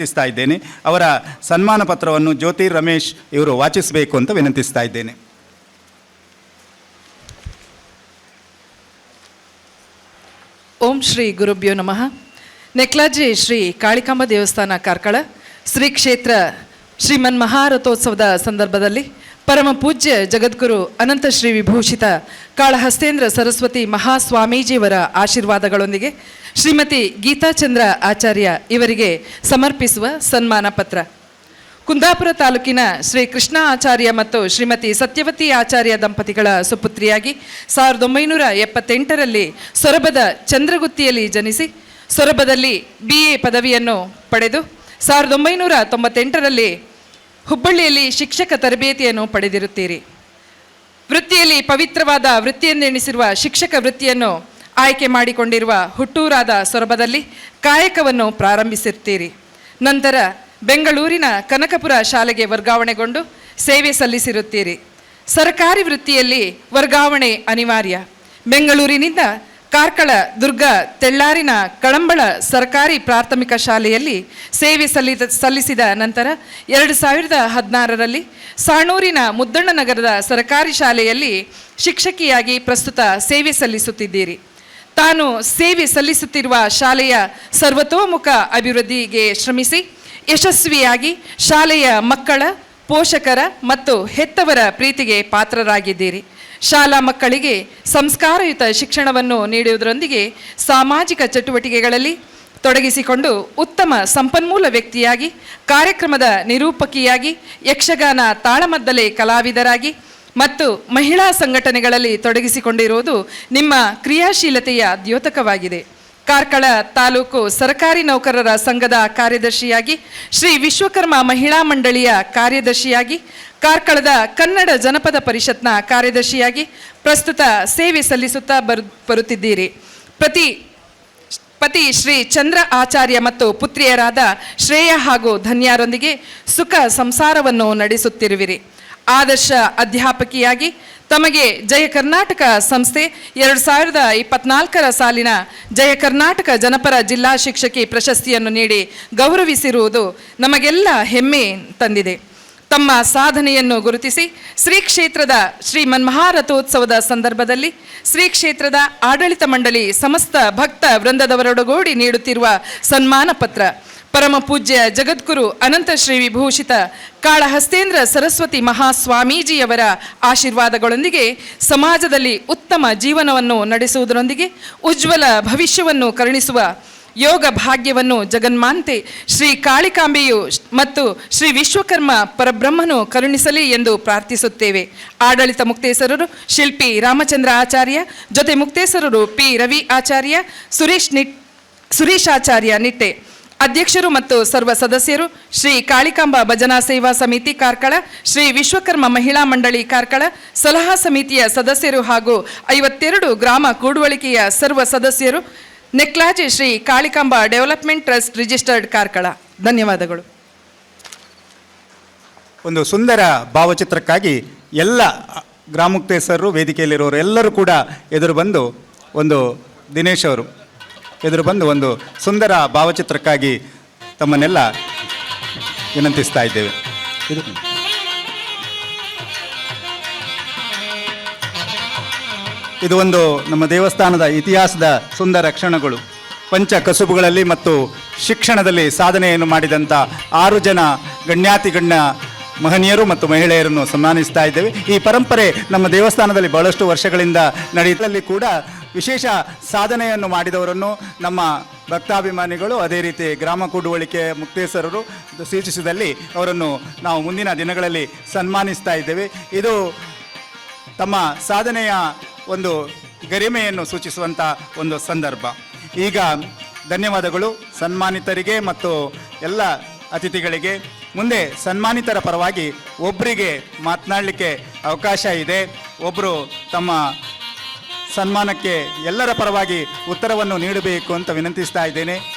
ವಿನಂತಿಸ್ತಾ ಇದ್ದೇನೆ. ಅವರ ಸನ್ಮಾನ ಪತ್ರವನ್ನು ಜ್ಯೋತಿ ರಮೇಶ್ ಇವರು ವಾಚಿಸಬೇಕು ಅಂತ ವಿನಂತಿಸ್ತಾ ಇದ್ದೇನೆ. ಓಂ ಶ್ರೀ ಗುರುಭ್ಯೋ ನಮಃ. ನೆಕ್ಲಾಜಿ ಶ್ರೀ ಕಾಳಿಕಾಂಬ ದೇವಸ್ಥಾನ ಕಾರ್ಕಳ, ಶ್ರೀ ಕ್ಷೇತ್ರ ಶ್ರೀಮನ್ ಮಹಾರಥೋತ್ಸವದ ಸಂದರ್ಭದಲ್ಲಿ ಪರಮ ಪೂಜ್ಯ ಜಗದ್ಗುರು ಅನಂತ ಶ್ರೀ ವಿಭೂಷಿತ ಕಾಳಹಸ್ತೇಂದ್ರ ಸರಸ್ವತಿ ಮಹಾಸ್ವಾಮೀಜಿಯವರ ಆಶೀರ್ವಾದಗಳೊಂದಿಗೆ ಶ್ರೀಮತಿ ಗೀತಾಚಂದ್ರ ಆಚಾರ್ಯ ಇವರಿಗೆ ಸಮರ್ಪಿಸುವ ಸನ್ಮಾನ ಪತ್ರ. ಕುಂದಾಪುರ ತಾಲೂಕಿನ ಶ್ರೀ ಕೃಷ್ಣ ಆಚಾರ್ಯ ಮತ್ತು ಶ್ರೀಮತಿ ಸತ್ಯವತಿ ಆಚಾರ್ಯ ದಂಪತಿಗಳ ಸುಪುತ್ರಿಯಾಗಿ ಸಾವಿರದ ಒಂಬೈನೂರ ಎಪ್ಪತ್ತೆಂಟರಲ್ಲಿ ಸೊರಬದ ಚಂದ್ರಗುತ್ತಿಯಲ್ಲಿ ಜನಿಸಿ, ಸೊರಬದಲ್ಲಿ ಬಿ ಎ ಪದವಿಯನ್ನು ಪಡೆದು ಸಾವಿರದ ಒಂಬೈನೂರ ತೊಂಬತ್ತೆಂಟರಲ್ಲಿ ಹುಬ್ಬಳ್ಳಿಯಲ್ಲಿ ಶಿಕ್ಷಕ ತರಬೇತಿಯನ್ನು ಪಡೆದಿರುತ್ತೀರಿ. ವೃತ್ತಿಯಲ್ಲಿ ಪವಿತ್ರವಾದ ವೃತ್ತಿಯನ್ನೆಣಿಸಿರುವ ಶಿಕ್ಷಕ ವೃತ್ತಿಯನ್ನು ಆಯ್ಕೆ ಮಾಡಿಕೊಂಡಿರುವ ಹುಟ್ಟೂರಾದ ಸೊರಬದಲ್ಲಿ ಕಾಯಕವನ್ನು ಪ್ರಾರಂಭಿಸಿರ್ತೀರಿ. ನಂತರ ಬೆಂಗಳೂರಿನ ಕನಕಪುರ ಶಾಲೆಗೆ ವರ್ಗಾವಣೆಗೊಂಡು ಸೇವೆ ಸಲ್ಲಿಸಿರುತ್ತೀರಿ. ಸರ್ಕಾರಿ ವೃತ್ತಿಯಲ್ಲಿ ವರ್ಗಾವಣೆ ಅನಿವಾರ್ಯ. ಬೆಂಗಳೂರಿನಿಂದ ಕಾರ್ಕಳ, ದುರ್ಗ, ತೆಳ್ಳಾರಿನ ಕಳಂಬಳ ಸರ್ಕಾರಿ ಪ್ರಾಥಮಿಕ ಶಾಲೆಯಲ್ಲಿ ಸೇವೆ ಸಲ್ಲಿದ, ಸಲ್ಲಿಸಿದ ನಂತರ ಎರಡು ಸಾವಿರದ ಹದಿನಾರರಲ್ಲಿ ಸಾಣೂರಿನ ಮುದ್ದಣ್ಣನಗರದ ಸರ್ಕಾರಿ ಶಾಲೆಯಲ್ಲಿ ಶಿಕ್ಷಕಿಯಾಗಿ ಪ್ರಸ್ತುತ ಸೇವೆ ಸಲ್ಲಿಸುತ್ತಿದ್ದೀರಿ. ತಾನು ಸೇವೆ ಸಲ್ಲಿಸುತ್ತಿರುವ ಶಾಲೆಯ ಸರ್ವತೋಮುಖ ಅಭಿವೃದ್ಧಿಗೆ ಶ್ರಮಿಸಿ, ಯಶಸ್ವಿಯಾಗಿ ಶಾಲೆಯ ಮಕ್ಕಳ, ಪೋಷಕರ ಮತ್ತು ಹೆತ್ತವರ ಪ್ರೀತಿಗೆ ಪಾತ್ರರಾಗಿದ್ದೀರಿ. ಶಾಲಾ ಮಕ್ಕಳಿಗೆ ಸಂಸ್ಕಾರಯುತ ಶಿಕ್ಷಣವನ್ನು ನೀಡುವುದರೊಂದಿಗೆ ಸಾಮಾಜಿಕ ಚಟುವಟಿಕೆಗಳಲ್ಲಿ ತೊಡಗಿಸಿಕೊಂಡು ಉತ್ತಮ ಸಂಪನ್ಮೂಲ ವ್ಯಕ್ತಿಯಾಗಿ, ಕಾರ್ಯಕ್ರಮದ ನಿರೂಪಕಿಯಾಗಿ, ಯಕ್ಷಗಾನ ತಾಳಮದ್ದಲೆ ಕಲಾವಿದರಾಗಿ ಮತ್ತು ಮಹಿಳಾ ಸಂಘಟನೆಗಳಲ್ಲಿ ತೊಡಗಿಸಿಕೊಂಡಿರುವುದು ನಿಮ್ಮ ಕ್ರಿಯಾಶೀಲತೆಯ ದ್ಯೋತಕವಾಗಿದೆ. ಕಾರ್ಕಳ ತಾಲೂಕು ಸರ್ಕಾರಿ ನೌಕರರ ಸಂಘದ ಕಾರ್ಯದರ್ಶಿಯಾಗಿ ಶ್ರೀ ವಿಶ್ವಕರ್ಮ ಮಹಿಳಾ ಮಂಡಳಿಯ ಕಾರ್ಯದರ್ಶಿಯಾಗಿ ಕಾರ್ಕಳದ ಕನ್ನಡ ಜನಪದ ಪರಿಷತ್ನ ಕಾರ್ಯದರ್ಶಿಯಾಗಿ ಪ್ರಸ್ತುತ ಸೇವೆ ಸಲ್ಲಿಸುತ್ತಾ ಬರು, ಬರುತ್ತಿದ್ದೀರಿ. ಪ್ರತಿ, ಪತಿ ಶ್ರೀ ಚಂದ್ರ ಆಚಾರ್ಯ ಮತ್ತು ಪುತ್ರಿಯರಾದ ಶ್ರೇಯ ಹಾಗೂ ಧನ್ಯಾರೊಂದಿಗೆ ಸುಖ ಸಂಸಾರವನ್ನು ನಡೆಸುತ್ತಿರುವಿರಿ. ಆದರ್ಶ ಅಧ್ಯಾಪಕಿಯಾಗಿ ತಮಗೆ ಜಯ ಕರ್ನಾಟಕ ಸಂಸ್ಥೆ ಎರಡು ಸಾವಿರದ ಇಪ್ಪತ್ನಾಲ್ಕರ ಸಾಲಿನ ಜಯ ಕರ್ನಾಟಕ ಜನಪರ ಜಿಲ್ಲಾ ಶಿಕ್ಷಕಿ ಪ್ರಶಸ್ತಿಯನ್ನು ನೀಡಿ ಗೌರವಿಸಿರುವುದು ನಮಗೆಲ್ಲ ಹೆಮ್ಮೆ ತಂದಿದೆ. ತಮ್ಮ ಸಾಧನೆಯನ್ನು ಗುರುತಿಸಿ ಶ್ರೀ ಕ್ಷೇತ್ರದ ಶ್ರೀ ಮನ್ಮಹಾರಥೋತ್ಸವದ ಸಂದರ್ಭದಲ್ಲಿ ಶ್ರೀ ಕ್ಷೇತ್ರದ ಆಡಳಿತ ಮಂಡಳಿ ಸಮಸ್ತ ಭಕ್ತ ವೃಂದದವರೊಡಗೂಡಿ ನೀಡುತ್ತಿರುವ ಸನ್ಮಾನ ಪತ್ರ. ಪರಮ ಪೂಜ್ಯ ಜಗದ್ಗುರು ಅನಂತ ಶ್ರೀ ವಿಭೂಷಿತ ಕಾಳಹಸ್ತೇಂದ್ರ ಸರಸ್ವತಿ ಮಹಾಸ್ವಾಮೀಜಿಯವರ ಆಶೀರ್ವಾದಗಳೊಂದಿಗೆ ಸಮಾಜದಲ್ಲಿ ಉತ್ತಮ ಜೀವನವನ್ನು ನಡೆಸುವುದರೊಂದಿಗೆ ಉಜ್ವಲ ಭವಿಷ್ಯವನ್ನು ಕರುಣಿಸುವ ಯೋಗ ಭಾಗ್ಯವನ್ನು ಜಗನ್ಮಾಂತೆ ಶ್ರೀ ಕಾಳಿಕಾಂಬೆಯು ಮತ್ತು ಶ್ರೀ ವಿಶ್ವಕರ್ಮ ಪರಬ್ರಹ್ಮನು ಕರುಣಿಸಲಿ ಎಂದು ಪ್ರಾರ್ಥಿಸುತ್ತೇವೆ. ಆಡಳಿತ ಮುಕ್ತೇಸರರು ಶಿಲ್ಪಿ ರಾಮಚಂದ್ರ ಆಚಾರ್ಯ, ಜೊತೆ ಮುಕ್ತೇಸರರು ಪಿ ರವಿ ಆಚಾರ್ಯ, ಸುರೇಶ್ ನಿಟ್ ಸುರೇಶ್ ಆಚಾರ್ಯ ನಿಟ್ಟೆ. ಅಧ್ಯಕ್ಷರು ಮತ್ತು ಸರ್ವ ಸದಸ್ಯರು ಶ್ರೀ ಕಾಳಿಕಾಂಬ ಭಜನಾ ಸೇವಾ ಸಮಿತಿ ಕಾರ್ಕಳ, ಶ್ರೀ ವಿಶ್ವಕರ್ಮ ಮಹಿಳಾ ಮಂಡಳಿ ಕಾರ್ಕಳ, ಸಲಹಾ ಸಮಿತಿಯ ಸದಸ್ಯರು ಹಾಗೂ ಐವತ್ತೆರಡು ಗ್ರಾಮ ಕೂಡುವಳಿಕೆಯ ಸರ್ವ ಸದಸ್ಯರು ನೆಕ್ಲಾಜಿ Shri Kalikamba development trust registered Karkala. ಧನ್ಯವಾದಗಳು. ಒಂದು ಸುಂದರ ಭಾವಚಿತ್ರಕ್ಕಾಗಿ ಎಲ್ಲ ಗ್ರಾಮುಕ್ತೇಸರರು ವೇದಿಕೆಯಲ್ಲಿರೋರು ಎಲ್ಲರೂ ಕೂಡ ಎದುರು ಬಂದು ಒಂದು ದಿನೇಶ್ ಅವರು ಎದುರು ಬಂದು ಒಂದು ಸುಂದರ ಭಾವಚಿತ್ರಕ್ಕಾಗಿ ತಮ್ಮನ್ನೆಲ್ಲ ವಿನಂತಿಸ್ತಾ ಇದ್ದೇವೆ. ಇದು ಇದು ಒಂದು ನಮ್ಮ ದೇವಸ್ಥಾನದ ಇತಿಹಾಸದ ಸುಂದರ ಕ್ಷಣಗಳು. ಪಂಚ ಕಸುಬುಗಳಲ್ಲಿ ಮತ್ತು ಶಿಕ್ಷಣದಲ್ಲಿ ಸಾಧನೆಯನ್ನು ಮಾಡಿದಂಥ ಆರು ಜನ ಗಣ್ಯಾತಿ ಗಣ್ಯ ಮಹನೀಯರು ಮತ್ತು ಮಹಿಳೆಯರನ್ನು ಸನ್ಮಾನಿಸ್ತಾ ಇದ್ದೇವೆ. ಈ ಪರಂಪರೆ ನಮ್ಮ ದೇವಸ್ಥಾನದಲ್ಲಿ ಬಹಳಷ್ಟು ವರ್ಷಗಳಿಂದ ನಡೆಯುತ್ತಲ್ಲಿ ಕೂಡ ವಿಶೇಷ ಸಾಧನೆಯನ್ನು ಮಾಡಿದವರನ್ನು ನಮ್ಮ ಭಕ್ತಾಭಿಮಾನಿಗಳು, ಅದೇ ರೀತಿ ಗ್ರಾಮ ಕೂಡುವಳಿಕೆ ಮುಕ್ತೇಶ್ವರರು ಸೂಚಿಸಿದಲ್ಲಿ ಅವರನ್ನು ನಾವು ಮುಂದಿನ ದಿನಗಳಲ್ಲಿ ಸನ್ಮಾನಿಸ್ತಾ ಇದ್ದೇವೆ. ಇದು ತಮ್ಮ ಸಾಧನೆಯ ಒಂದು ಗರಿಮೆಯನ್ನು ಸೂಚಿಸುವಂಥ ಒಂದು ಸಂದರ್ಭ. ಈಗ ಧನ್ಯವಾದಗಳು ಸನ್ಮಾನಿತರಿಗೆ ಮತ್ತು ಎಲ್ಲ ಅತಿಥಿಗಳಿಗೆ. ಮುಂದೆ ಸನ್ಮಾನಿತರ ಪರವಾಗಿ ಒಬ್ಬರಿಗೆ ಮಾತನಾಡಲಿಕ್ಕೆ ಅವಕಾಶ ಇದೆ. ಒಬ್ಬರು ತಮ್ಮ ಸನ್ಮಾನಕ್ಕೆ ಎಲ್ಲರ ಪರವಾಗಿ ಉತ್ತರವನ್ನು ನೀಡಬೇಕು ಅಂತ ವಿನಂತಿಸ್ತಾ ಇದ್ದೇನೆ.